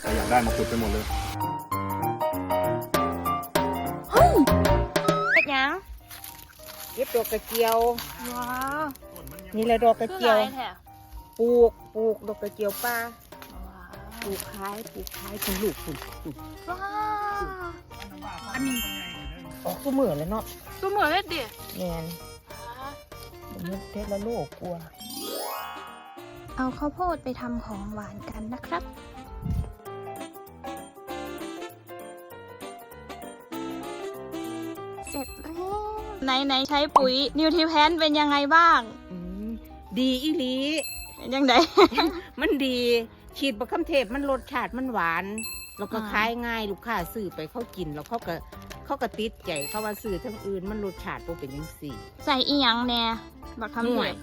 ใครอยากได้มาขุดไปหมดเลยเป็นหยังเก็บดอกกระเจียว ว้าวนี่แหละดอกกระคือเจียวอะไรแท้ปลูก ปลูก ดอกกระเจียวป้าว้าวปลูกขาย ปลูกขายคุณลูกคุณปลูกว้าวอันนี้ออกก็เหมือนแล้วเนาะตัวเหมือนเลยดิแมนมันเฮ็ดเทศละโลกกลัว เอาข้าวโพดไปทำของหวานกันนะครับเสร็จแล้วไหนไหนใช้ปุ๋ยนิวทริแพนเป็นยังไงบ้าง อืมดีอีหลี เป็นยังไง มันดี ฉีดบะคำเทศมันรสชาติมันหวาน แล้วก็อ่า ขายง่ายลูกค้าซื้อไปเขากิน แล้วเขาก็เขาก็ติดใจเขาว่าซื้อทั้งอื่นมันรสชาติบ่เป็นยังสี่ ใส่อีหยังแน่บักคำหเทน่วยศ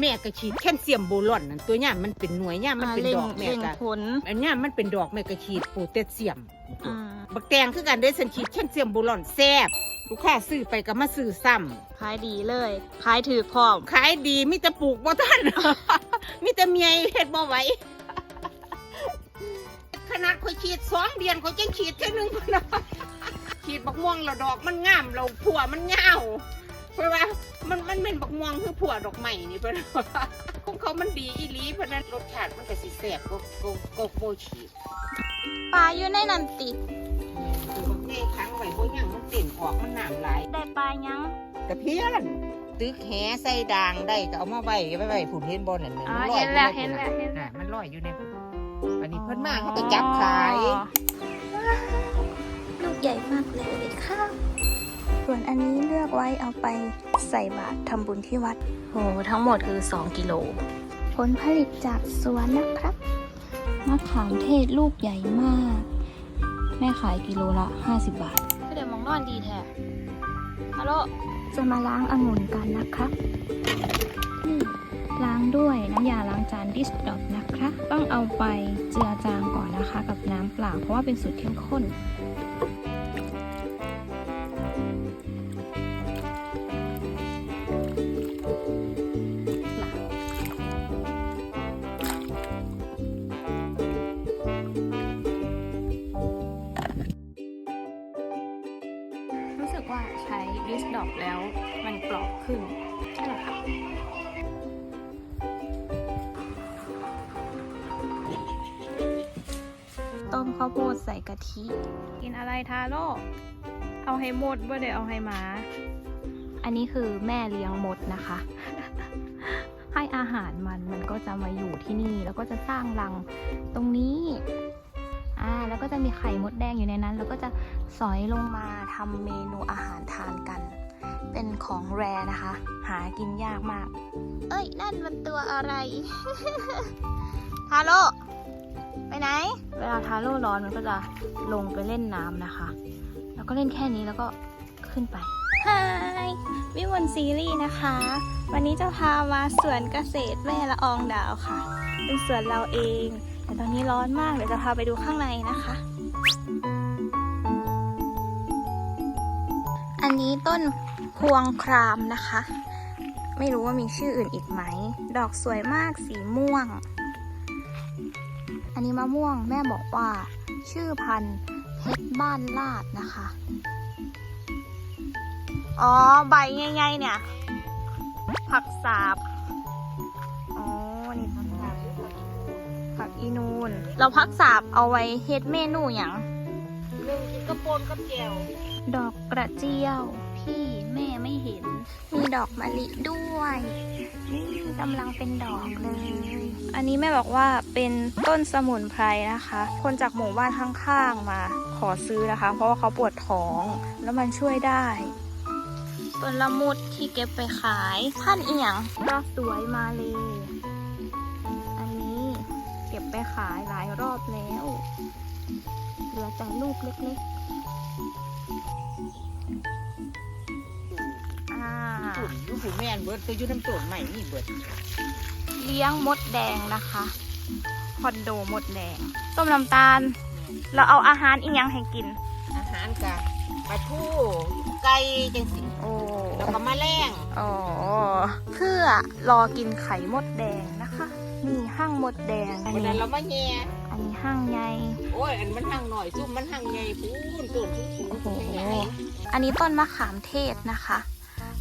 แม่ก็ฉีดแคลเซียมโบลอนนั่นตัวเนี้ยมันเป็นหน่วยเนี่ยมันเป็นอ่าเล่งดอกแม่เล่งก็ผลอันเนี้ยมันเป็นดอกแม่ก็ฉีดโพแทสเซียมอ่าบักแตงคือกันเด้อฉันฉีดแคลเซียมโบลอนแซ่บลูกค้าซื้อไปก็มาซื้อซ้ำขายดีเลยขายถือพร้อมขายดีมิแต่ปลูกบ่ทันมิแต่เมียเฮ็ดบ่ไหวขนาดข่อยฉีดสองเดือนข่อยจังฉีดแค่หนึงพุ่นนะฉีดบักม่วงแล้วดอกมันงามแล้วผัวมันยาวเพราะว่า มันมันเป็นบักม่วงคือผัวดอกใหม่นี่เพิ่นว่าของเขามันดีอีหลีเพราะนั้นรสชาติมันก็สิแซ่บก็ก็ก็โบฉีดปลาอยู่ในนันติคือมันเทค้างไว้บ่หยังมันเต้นออกมันน้ำลายได้ปลายังกระเพี้ยนตึกแหใส่ด่างได้ก็เอามาไว้ไว้ไว้ผุนเห็นบ่นั่นน่ะอ๋อมันลอยเห็นอยู่แล้วในเห็นพุ่นแล้วน่ะเห็นแล้ว น่ะมันลอยอยู่ในพุ่นอันนี้เพิ่นมาเขาก็จับขาย ลูกใหญ่มากเลยค่ะ ส่วนอันนี้เลือกไว้เอาไปใส่บาตรทำบุญที่วัด โอ้ทั้งหมดคือ 2 กิโล ผลผลิตจากสวนนะครับ มะขามเทศลูกใหญ่มาก แม่ขายกิโลละ 50 บาทก็เดี๋ยวมองนอนดีแท้ฮัลโหลจะมาล้างองุ่นกันนะครับนี่ล้างด้วยน้ำยาล้างจานดิสดอปนะคะ ต้องเอาไปเจือจางก่อนนะคะ กับน้ำเปล่าเพราะว่าเป็นสูตรเข้มข้น ทาโร่เอาให้หมดว่าเดี๋ยวเอาให้หมา อันนี้คือแม่เลี้ยงมดนะคะ ให้อาหารมันมันก็จะมาอยู่ที่นี่ แล้วก็จะสร้างรังตรงนี้อ่าแล้วก็จะมีไข่มดแดงอยู่ในนั้น แล้วก็จะสอยลงมาทำเมนูอาหารทานกัน เป็นของแรนะคะ หากินยากมาก เอ้ย นั่นมันตัวอะไรทาโร ไปไหน เวลาทาโร่ร้อนมันก็จะลงไปเล่นน้ำนะคะ แล้วก็เล่นแค่นี้แล้วก็ขึ้นไปฮายวิวนซีรีส์นะคะ วันนี้จะพามาสวนเกษตรแม่ละอองดาวค่ะ เป็นสวนเราเอง แต่ตอนนี้ร้อนมาก เดี๋ยวจะพาไปดูข้างในนะคะ อันนี้ต้นพวงครามนะคะ ไม่รู้ว่ามีชื่ออื่นอีกไหม ดอกสวยมากสีม่วงอั นนี้มะม่วงแม่บอกว่า ชื่อพันธุ์เพชรบ้านลาดนะคะ อ๋อ ใบง่ายๆเนี่ย ผักสาบ อ๋อ นี่ผักสาบผักอีนูน เราผักสาบเอาไว้เฮ็ดเมนูอย่างหนึ่งกินกระโปนกับแก้วดอกกระเจียวพี่ แม่ไม่เห็น มีดอกมะลิด้วยนี่กำลังเป็นดอกเลย อันนี้แม่บอกว่าเป็นต้นสมุนไพรนะคะ คนจากหมู่บ้านข้างๆมาขอซื้อนะคะ เพราะว่าเขาปวดท้อง แล้วมันช่วยได้ต้นละมุดที่เก็บไปขายพันเอียงดอกสวยมาเลยอันนี้เก็บไปขายหลายรอบแล้ว เหลือแต่ลูกเล็กๆ อ่าฝุ่นอยู่ผู้แม่นเบิดตัวอยู่น้ำต้นใหม่นี่เบิดเลี้ยงมดแดงนะคะคอนโดมดแดงต้มน้ำตาล เราเอาอาหารอีกยังให้กิน อาหารกะปลาทูไก่จังสิโอ้แล้วก็แมลงอ๋อเพื่อรอกินไข่มดแดงนะคะนี่ห้างมดแดงอันวันนั้นนี้เรามาแย่อันนี้ห้างใหญ่โอ้ยอันมันห่างหน่อยซุ่มมันห่างใหญ่ปูนต้นสูงสูงโอ้โหใหญ่อันนี้ต้นมะขามเทศนะคะ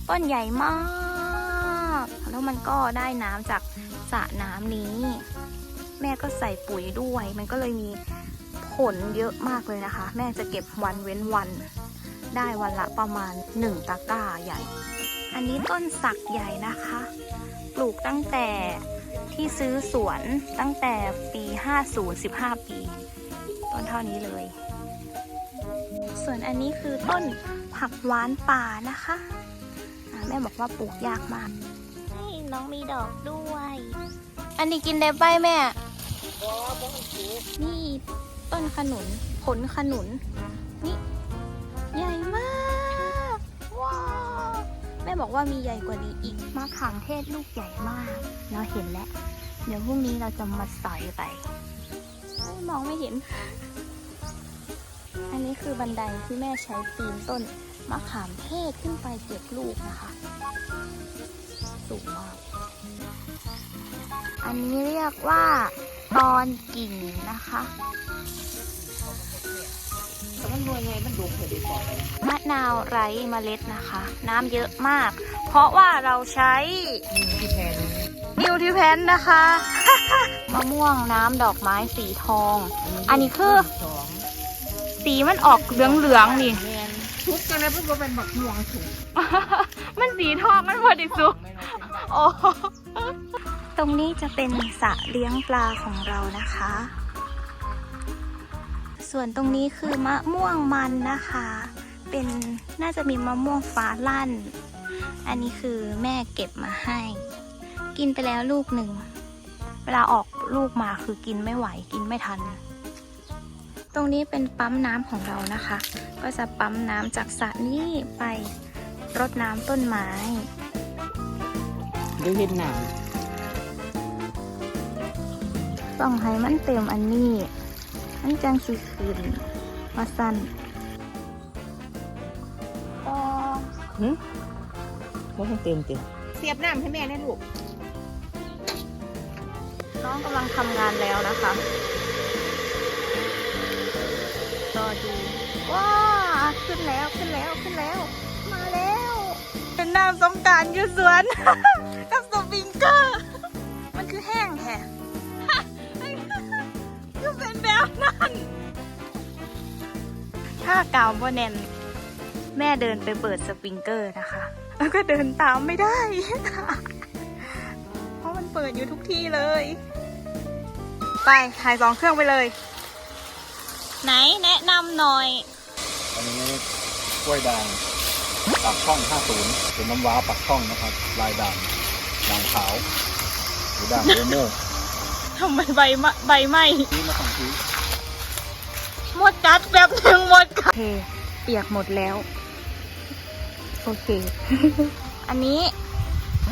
ต้นใหญ่มาก แล้วมันก็ได้น้ำจากสระน้ำนี้ แม่ก็ใส่ปุ๋ยด้วย มันก็เลยมีผลเยอะมากเลยนะคะ แม่จะเก็บวันเว้นวัน ได้วันละประมาณหนึ่งตะกร้าใหญ่ อันนี้ต้นสักใหญ่นะคะ ปลูกตั้งแต่ที่ซื้อสวนตั้งแต่ปี 50 15 ปี ต้นเท่านี้เลย ส่วนอันนี้คือต้นผักหวานป่านะคะ แม่บอกว่าปลูกยากมากนี่น้องมีดอกด้วย อันนี้กินได้ไปแม่บ่บ่ให้ปลูกนี่ต้นขนุน ผลขนุน นี่ ใหญ่มาก ว้าวแม่บอกว่ามีใหญ่กว่านี้อีกมะขามเทศลูกใหญ่มากเราเห็นแล้ว เดี๋ยวพรุ่งนี้เราจะมาสอยไปเอ้ยมองไม่เห็น อันนี้คือบันไดที่แม่ใช้ปีนต้น มะขามเทศขึ้นไปเก็บลูกนะคะ สูงมาก อันนี้เรียกว่าตอนกิ่งนะคะมันรวยไงมันดกเลยดีกว่ามะนาวไร้เมล็ดนะคะ น้ำเยอะมาก เพราะว่าเราใช้ที่แพงนิวทิแพนนะคะ มะม่วงน้ำดอกไม้สีทอง อันนี้คือ สีมันออกเหลืองๆนี่แมน ทุกกันนะเพิ่งเป็นบักม่วงถูกมันสีทองมันพอดีสุกโอ้ตรงนี้จะเป็นสระเลี้ยงปลาของเรานะคะ ส่วนตรงนี้คือมะม่วงมันนะคะ เป็นน่าจะมีมะม่วงฟ้าลั่น อันนี้คือแม่เก็บมาให้ กินไปแล้วลูกหนึ่ง เวลาออกลูกมาคือกินไม่ไหวกินไม่ทัน รงนี้เป็นปั๊มน้ำของเรานะคะ ก็จะปั๊มน้ำจากสระนี้ไปรดน้ำต้นไม้ดูเห็นหนังต้องให้มันเต็มอันนี้มันจังสิขึ้นมาสั้นต่อว่าให้เต็มเต็มเสียบน้ำให้แม่นะลูก น้องกำลังทำงานแล้วนะคะ รอดูว้าขึ้นแล้วขึ้นแล้วขึ้นแล้ว มาแล้วเป็นน้ำสงกรารอยู่สวนกับสปริงเกอร์มันคือแห้งแท้ก็เป็นแบบนั้นถ้ากาวบ่แน่นแม่เดินไปเปิดสปริงเกอร์นะคะ แล้วก็เดินตามไม่ได้ เพราะมันเปิดอยู่ทุกที่เลย ไปถ่ายสองเครื่องไปเลย ไหนแนะนำหน่อย อันนี้กล้วยด่างปักช่อง 50เป็นน้ำว้าปักช่องนะครับ ลายด่างด่างขาว หรือด่างโอโม่ทำไมใบมะใบไหมนี่มาทำทีหมดกัดแป๊บหนึ่งหมดกัดโอเคเปียกหมดแล้ว โอเค อันนี้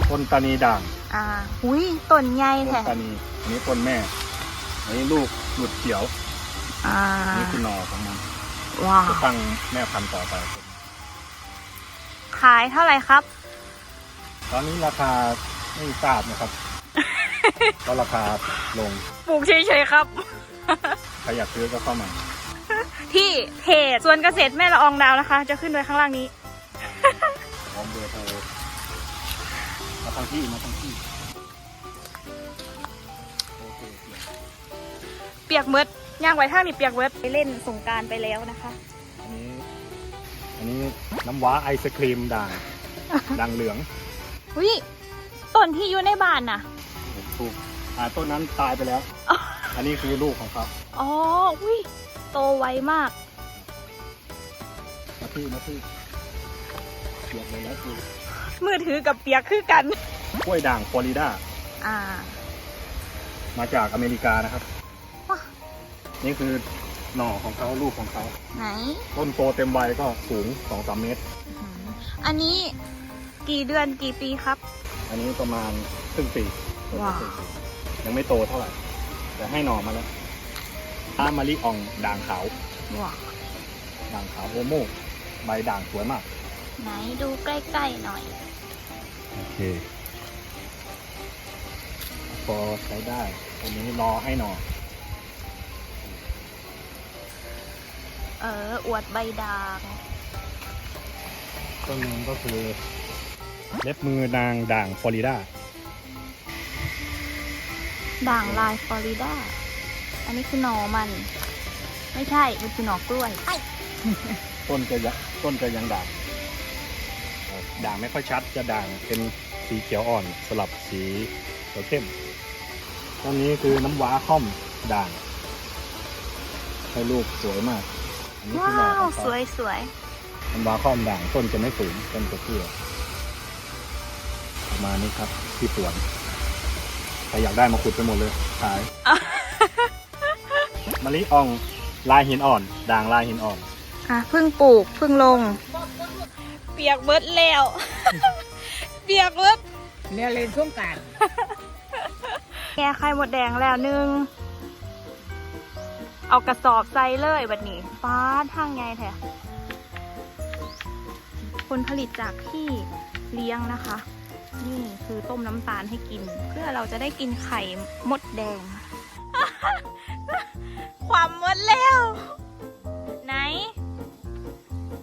ต้นตานีด่าง อ่าหุยต้นใหญ่ต้นแท้ตานีอันนี้ต้นแม่ อันนี้ลูกหลุดเขียว อ่าอันนี้คือหนอของมันว้าวจะตั้งแม่พันธุ์ต่อไป ขายเท่าไหร่ครับ ตอนนี้ราคาไม่ทราบนะครับ ก็ราคาลงปลูกเฉยๆครับ ใครอยากซื้อก็เข้ามา ที่เพจสวนเกษตรแม่ละอองดาวนะคะ จะขึ้นไว้ข้างล่างนี้พร้อมเบอร์โทรมาทางที่มาทางที่โอเคเปียกเมิด ย่างไว้ท่างนี่เปียกเมิดไปเล่นสงกรารไปแล้วนะคะ อันนี้ อันนี้น้ำว้าไอศครีมด่าง ด่างเหลืองวิต้นที่อยู่ในบ้านน่ะ ถูกอ่าต้นนั้นตายไปแล้วอันนี้คือลูกของเขาอ๋อวิโตไวมาก มาที่มาที่เกียบเลยแล้วคือมือถือกับเปียกคือกัน กล้วยด่างฟลอริดา อ่า มาจากอเมริกานะครับว้า นี่คือหน่อของเขาลูกของเขา ไหน ต้นโตเต็มใบก็สูงสองสามเมตรอืมอันนี้กี่เดือนกี่ปีครับ อันนี้ประมาณครึ่งปีว้าวยังไม่โตเท่าไหร่ แต่ให้หน่อมาแล้วอามะลิอองด่างขาว ว้าวด่างขาวโอโมใบด่างสวยมาก ไหนดูใกล้ๆหน่อย โอเค พอใช้ได้อันนี้รอให้หน่อ เออ อวดใบด่าง ต้นหนึงก็คือเล็บมือนางด่างฟลอริดา ด่างลายฟลอริดา อันนี้คือหนอมัน ไม่ใช่ มันคือหนอกล้วย ต้นจะยังต้นจะยังด่างเอ่อด่างไม่ค่อยชัด จะด่างเป็นสีเขียวอ่อนสลับสีเขียวเข้ม ต้นนี้คือน้ำว้าค่อมด่างให้ลูกสวยมากอั นนี้คือหน่อว้าว ของสเขาวยสวยน้ำว้าค่อมด่างต้นจะไม่สูงต้นจะเตี้ยประมาณนี้ครับที่สวนใครอยากได้มาขุดไปหมดเลยขายมะลิอ่องลายหินอ่อน ด่างลายหินอ่อน อะเพิ่งปลูกเพิ่งลง เปียกเบิดแล้ว เปียกเบิดเนี่ยเล่นช่วงกรารแกไข่หมดแดงแล้วหนึง เอากระสอบใส่เลยบัดนี้ฟ้าทางไงแท้ผลผลิตจากที่เลี้ยงนะคะ นี่คือต้มน้ำตาลให้กิน เพื่อเราจะได้กินไข่มดแดง ความหมดแล้วไหน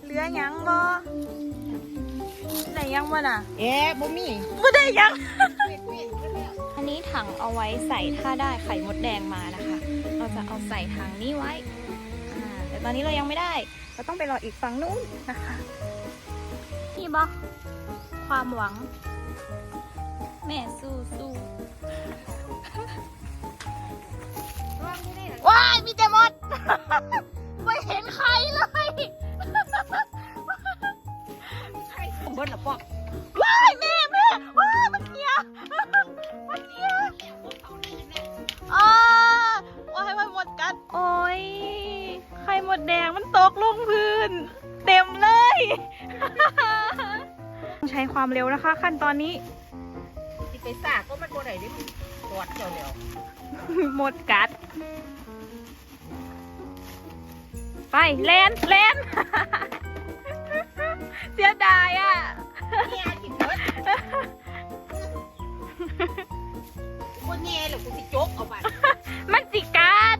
เหลือยังบ่ไหนยังบ่น่ะ เอ๊ะบ่มีบ่ได้ยังอั นนี้ถังเอาไว้ใส่ถ้าได้ไข่มดแดงมานะคะ เราจะเอาใส่ถังนี้ไว้อ่าแต่ตอนนี้เรายังไม่ได้ เราต้องไปรออีกฝั่งนู้นนะคะนี่บอความหวัง แม่สู้สู้ว้ายมีแต่มดไม่เห็นใครเลยเบิ้ลละปอก ความเร็วนะคะ ขั้นตอนนี้สิไปซากก็มันบ่ได้เดิตรวจเจ้าแล้วหมดกัด ไปแลนแลนเสียดายอะเนี่ยกินเบิดบ่แย่แล้วกูสิจกเอาบัดมันสิกัด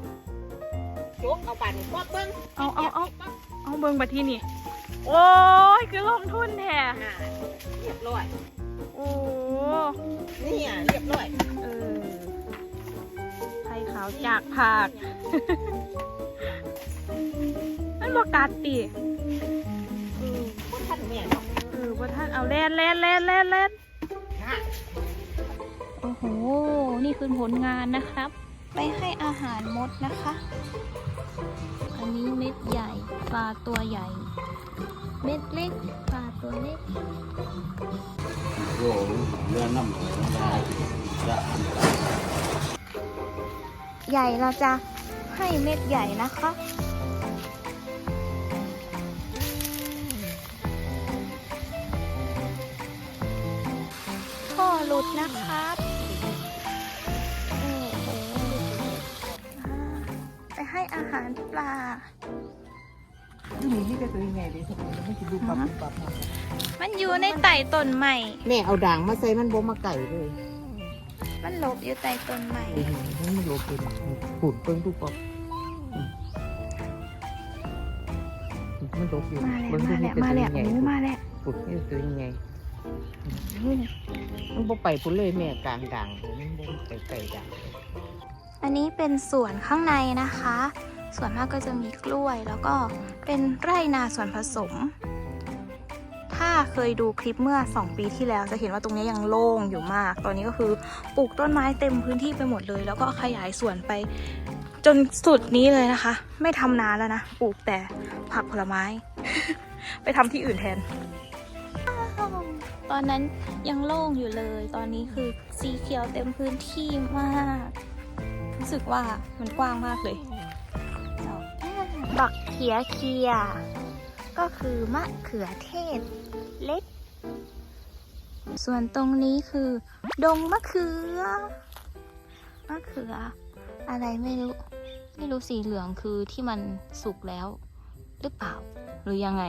จกเอาบัดนี่บ่เบิ่งเอาเอาเอาเอาเบิ่งบัดที่นี่ โอ้ย คือลงทุนแท้อ่า เรียบร้อย โอ้เนี่ยเรียบร้อยเออไข่ขาวจากผัก มันบอกกัดติเออบ่ทันแม่เนาะเออว่าท่านเอาแล่นแล่นแล่นแล่นแล่นนะโอ้โห นี่คือผลงานนะครับ ไปให้อาหารมดนะคะ อันนี้เม็ดใหญ่ปลาตัวใหญ่ เม็ดเล็กปลาตัวเล็ก โอ้เรือน้ำหอยได้จะใหญ่เราจะให้เม็ดใหญ่นะคะพ่อหลุดนะครับไปให้อาหารปลา นี่นี่ก็ตัวใหญ่เลยสมมุติมันสิดูปับปับมันอยู่ในไต่ต้นใหม่ แม่เอาด่างมาใส่มันบ่มาไก่เลยมันหลบอยู่ใต้ต้นใหม่เออมันโลเป็นฝุ่นเปิ้งทุกปอกมันโลอยู่มาแล้วเบิ่งมาดูแล้วนี่มาแล้วเป็นโอ้ตัวใหญ่มาแล้วฝุ่นนี่ตัวใหญ่มันบ่ไปพุ่นเลยแม่กลางด่างมันบ่ไปไก่ด่างอันนี้เป็นสวนข้างในนะคะ ส่วนมากก็จะมีกล้วยแล้วก็เป็นไร่นาส่วนผสม ถ้าเคยดูคลิปเมื่อ 2 ปีที่แล้วจะเห็นว่าตรงนี้ยังโล่งอยู่มาก ตอนนี้ก็คือปลูกต้นไม้เต็มพื้นที่ไปหมดเลย แล้วก็ขยายสวนไปจนสุดนี้เลยนะคะ ไม่ทำนาแล้วนะ ปลูกแต่ผักผลไม้ ไปทำที่อื่นแทน ตอนนั้นยังโล่งอยู่เลย ตอนนี้คือสีเขียวเต็มพื้นที่มาก รู้สึกว่ามันกว้างมากเลย บักเขียเคีย ก็คือมะเขือเทศเล็ก ส่วนตรงนี้คือ ดงมะเขือ มะเขือ อะไรไม่รู้ ไม่รู้สีเหลืองคือที่มันสุกแล้ว หรือเปล่า หรือยังไง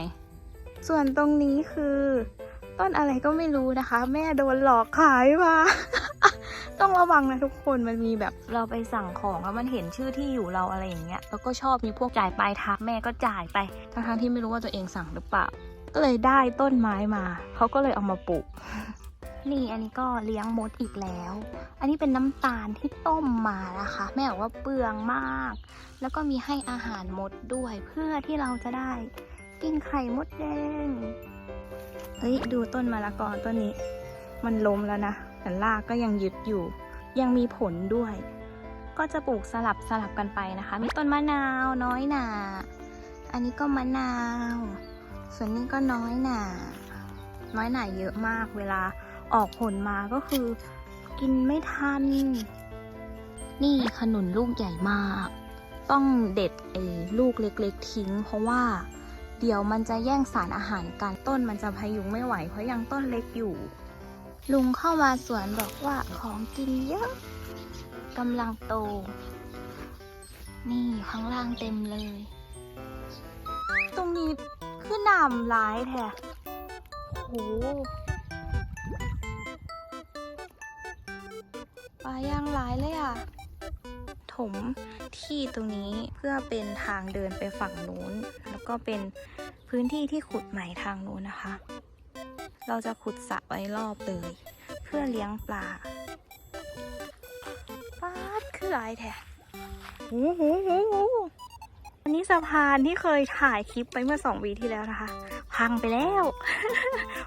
ส่วนตรงนี้คือ ต้นอะไรก็ไม่รู้นะคะ แม่โดนหลอกขายมา ต้องระวังนะทุกคนมันมีแบบเราไปสั่งของแล้วมันเห็นชื่อที่อยู่เราอะไรอย่างเงี้ยแล้วก็ชอบมีพวกจ่ายปลายทางแม่ก็จ่ายไปทั้งๆที่ไม่รู้ว่าตัวเองสั่งหรือเปล่า ก็เลยได้ต้นไม้มาเขาก็เลยเอามาปลูกนี่อันนี้ก็เลี้ยงมดอีกแล้ว อันนี้เป็นน้ำตาลที่ต้มมานะคะ แม่บอกว่าเปลืองมาก แล้วก็มีให้อาหารมดด้วยเพื่อที่เราจะได้ กินไข่มดแดง เฮ้ย ดูต้นมะละกอต้นนี้ มันล้มแล้วนะ แต่รากก็ยังยึดอยู่ ยังมีผลด้วย ก็จะปลูกสลับสลับกันไปนะคะ มีต้นมะนาวน้อยหนา อันนี้ก็มะนาว ส่วนนี้ก็น้อยหนา น้อยหนาเยอะมากเวลาออกผลมาก็คือกินไม่ทัน นี่ขนุนลูกใหญ่มาก ต้องเด็ดไอ้ลูกเล็กๆ ทิ้ง เพราะว่าเดี๋ยวมันจะแย่งสารอาหารกันต้นมันจะพยุงไม่ไหวเพราะยังต้นเล็กอยู่ ลุงเข้ามาสวนบอกว่าของกินเยอะกำลังโต นี่ข้างล่างเต็มเลย ตรงนี้คือหนามร้ายแท้โหปลายางร้ายเลยอะ ถมที่ตรงนี้เพื่อเป็นทางเดินไปฝั่งนู้น แล้วก็เป็นพื้นที่ที่ขุดใหม่ทางนู้นนะคะ เราจะขุดสระไว้รอบเลย เพื่อเลี้ยงปลาปลาดคืออะไรแท้หูหูหูหูอันนี้สะพานที่เคยถ่ายคลิปไปเมื่อสองวีที่แล้วนะคะ พังไปแล้ว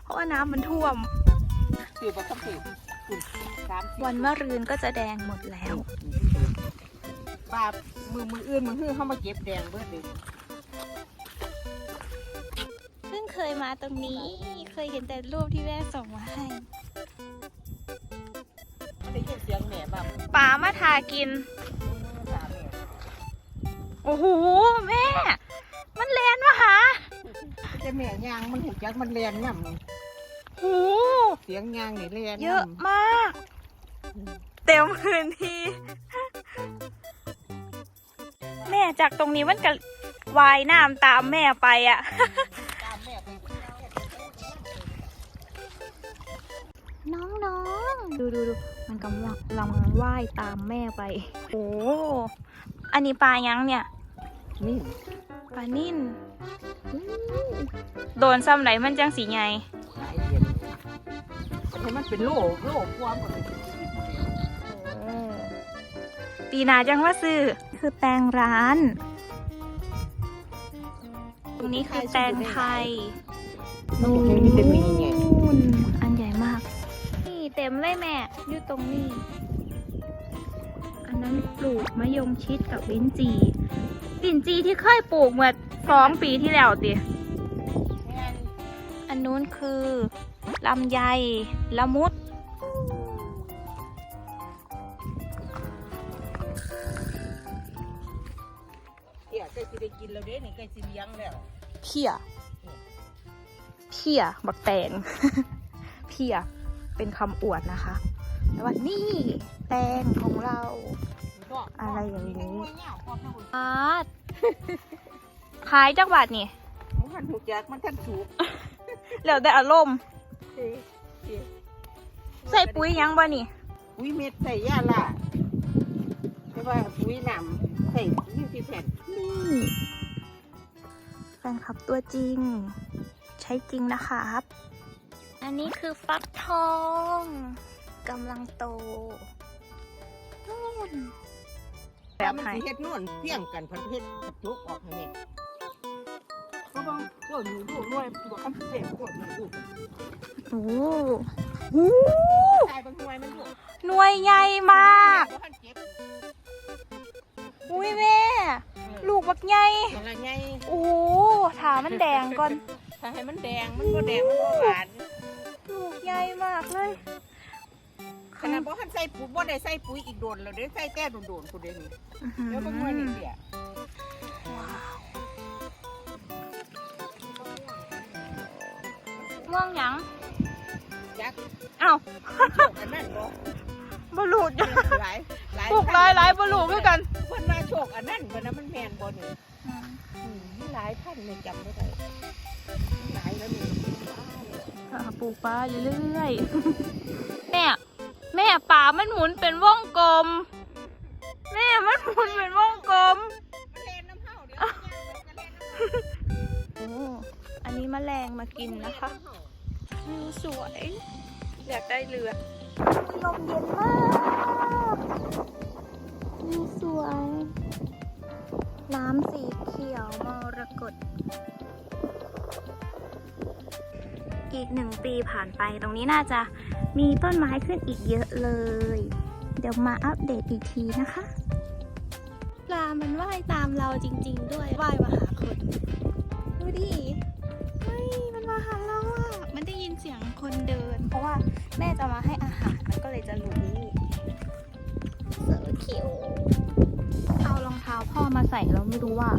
เพราะว่าน้ำมันท่วมถือบ่คำถือคุณสามสิบวันมะรืนก็จะแดงหมดแล้ว บามือมืออื่นมือฮื้อเข้ามาเก็บแดงเบิดเลย เพิ่งเคยมาตรงนี้ เคยเห็นแต่รูปที่แม่ส่งมาให้ได้ยินเสียงแม่บ้างป๋ามาทากินสามแม่โอ้โหแม่ มันเลนมาหาแต่แม่ยางมันหูจักมันเรียนย่ำนี่โหเสียงยางนี่เรียนเยอะมาก เต็มพื้นที่ แม่จากตรงนี้มันก็วายน้ำตามแม่ไปอะ ดูดูดูมันกำลังกำลังว่ายตามแม่ไป โอ้อันนี้ปลายังเนี่ยนี่ปลานิ่นอู้โดนซ้ำไหนมันจังสีไงหลายเดือนให้มันเป็นโลโลความก็เป็นปีหนาจังว่าซื้อคือแตงร้าน ตรงนี้คือแตงไทยนู่นมีแต่มีไง เต็มเลยแม่ อยู่ตรงนี้ อันนั้นปลูกมะยงชิดกับลิ้นจีลิ้นจีที่เคยปลูกเมื่อสองปีที่แล้วติอันนู้นคือลำไยละมุดเดี๋ยวใกล้สิได้กินแล้วเด้นี่ใกล้สิเลี้ยงแล้ว เพีย เพียบักแตง เพีย เป็นคำอวดนะคะแต่ว่านี่แตงของเรา อะไรอย่างนี้อาร์ตขายจักบาทนี่มันถูกจักมันทันสูกแล้วแต่อารมณ์ใส่ปุ๋ยหยังบ่นี่ปุ๋ยเม็ดใส่ยาล่ะแต่ว่าปุ๋ยน้ำใส่ยี่สิบแผ่นนี่แฟนคลับตัวจริง ใช้จริงนะครับ อันนี้คือฟักทองกำลังโตนู่นแบแต่บมันไหนสิเฮ็ดนู่นเพียงกันพันเฮ็ดกระจุกออกให้แม่ก็บางก็อยู่ดูหน่วยตัวคำเสียงกดมาดูโอ้โหตายบางหน่วยมันดูหน่วยใหญ่มากบ่ทันเก็บอุ้ยแม่ลูกบักใหญ่นั่นละไงโอ้โหถามันแดงก่อนถ้าให้มันแดงมันบ่แดงมันบ่หวานลูก ใหญ่มากเลยขนาดบ่ทันใส่ปุ๋ยบ่ได้ใส่ปุ๋ยอีกโดนแล้วเด้ใส่แต่โดนๆพุ่นเด้นี่อื้อหือเดี๋ยวบางหน่วยนี่เสียม่วงหยังจักเอ้าโชคอันนั้นบ่บลูดหลายหลายปลูกหลายหลายบลูคือกันเพิ่นมาโชคอันนั้นบ่นะมันแม่นบ่นี่อืมอืมมีหลายพันเลยจำไม่ได้หลายแล้วนี่อ่า ปลูกปลาเรื่อยๆแม่แม่ปลามันหมุนเป็นวงกลม แม่มันหมุนเป็นวงกลมมันเล่นน้ำเห่าเดียวนย่าเล่นน้ำเห่าโอ้อันนี้มแมลงมากินนะคะวิวสวย อยากได้เรือลมเย็นมากวิวสวย น้ำสีเขียวมรกต อีกหนึ่งปีผ่านไปตรงนี้น่าจะมีต้นไม้ขึ้นอีกเยอะเลย เดี๋ยวมาอัปเดตอีกทีนะคะปลามันว่ายตามเราจริง ๆ ด้วยว่ายมาหาคนดูดิเฮ้ยมันมาหาเราอะมันได้ยินเสียงคนเดิน เพราะว่าแม่จะมาให้อาหารมันก็เลยจะรู้เสือคิวเอารองเท้าพ่อมาใส่แล้วไม่รู้ว่า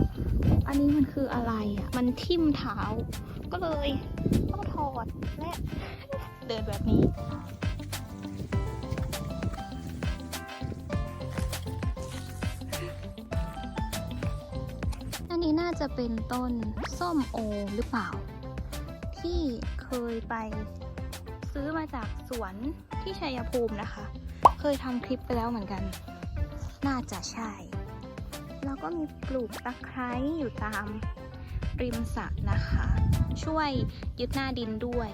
อันนี้มันคืออะไรอะมันทิ่มเท้าก็เลยต้ อดและเดินแบบนี้อันนี้น่าจะเป็นต้นส้มโอหรือเปล่า ที่เคยไปซื้อมาจากสวนที่ชัยภูมินะคะ เคยทำคลิปไปแล้วเหมือนกัน น่าจะใช่ แล้วก็มีปลูกตะไคร้อยู่ตาม ริมสระนะคะ ช่วยยึดหน้าดินด้วย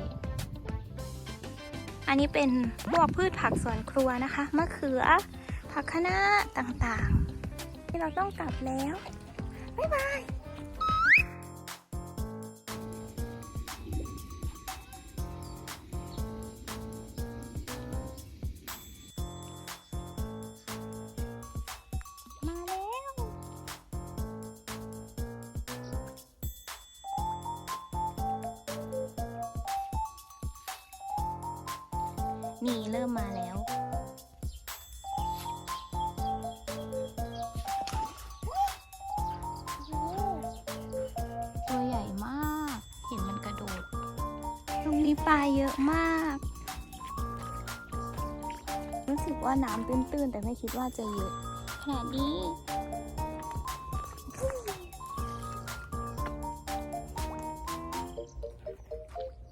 อันนี้เป็นพวกพืชผักสวนครัวนะคะมะเขือ ผักคะน้าต่างๆ ที่เราต้องกลับแล้ว บ๊ายบาย นี่เริ่มมาแล้ว ตัวใหญ่มาก เห็นมันกระโดด ตรงนี้ปลาเยอะมาก รู้สึกว่าน้ำตื้นๆ แต่ไม่คิดว่าจะเยอะขนาดนี้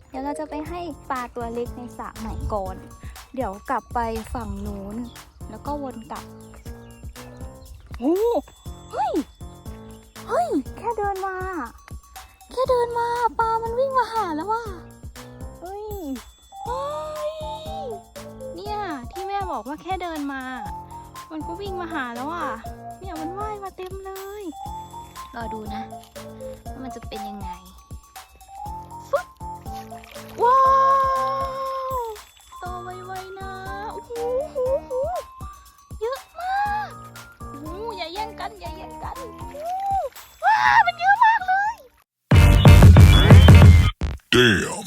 เดี๋ยวเราจะไปให้ปลาตัวเล็กในสระใหม่ก่อน เดี๋ยวกลับไปฝั่งนู้น แล้วก็วนกลับโอ้เฮ้ย เฮ้ย แค่เดินมา แค่เดินมาปลามันวิ่งมาหาแล้วว่ะเฮ้ยเฮ้ย เนี่ยที่แม่บอกว่าแค่เดินมา มันก็วิ่งมาหาแล้วอะ เนี่ยมันว่ายมาเต็มเลย รอดูนะว่ามันจะเป็นยังไงฟึ๊บว้า มันเยอะมากเลย Damn.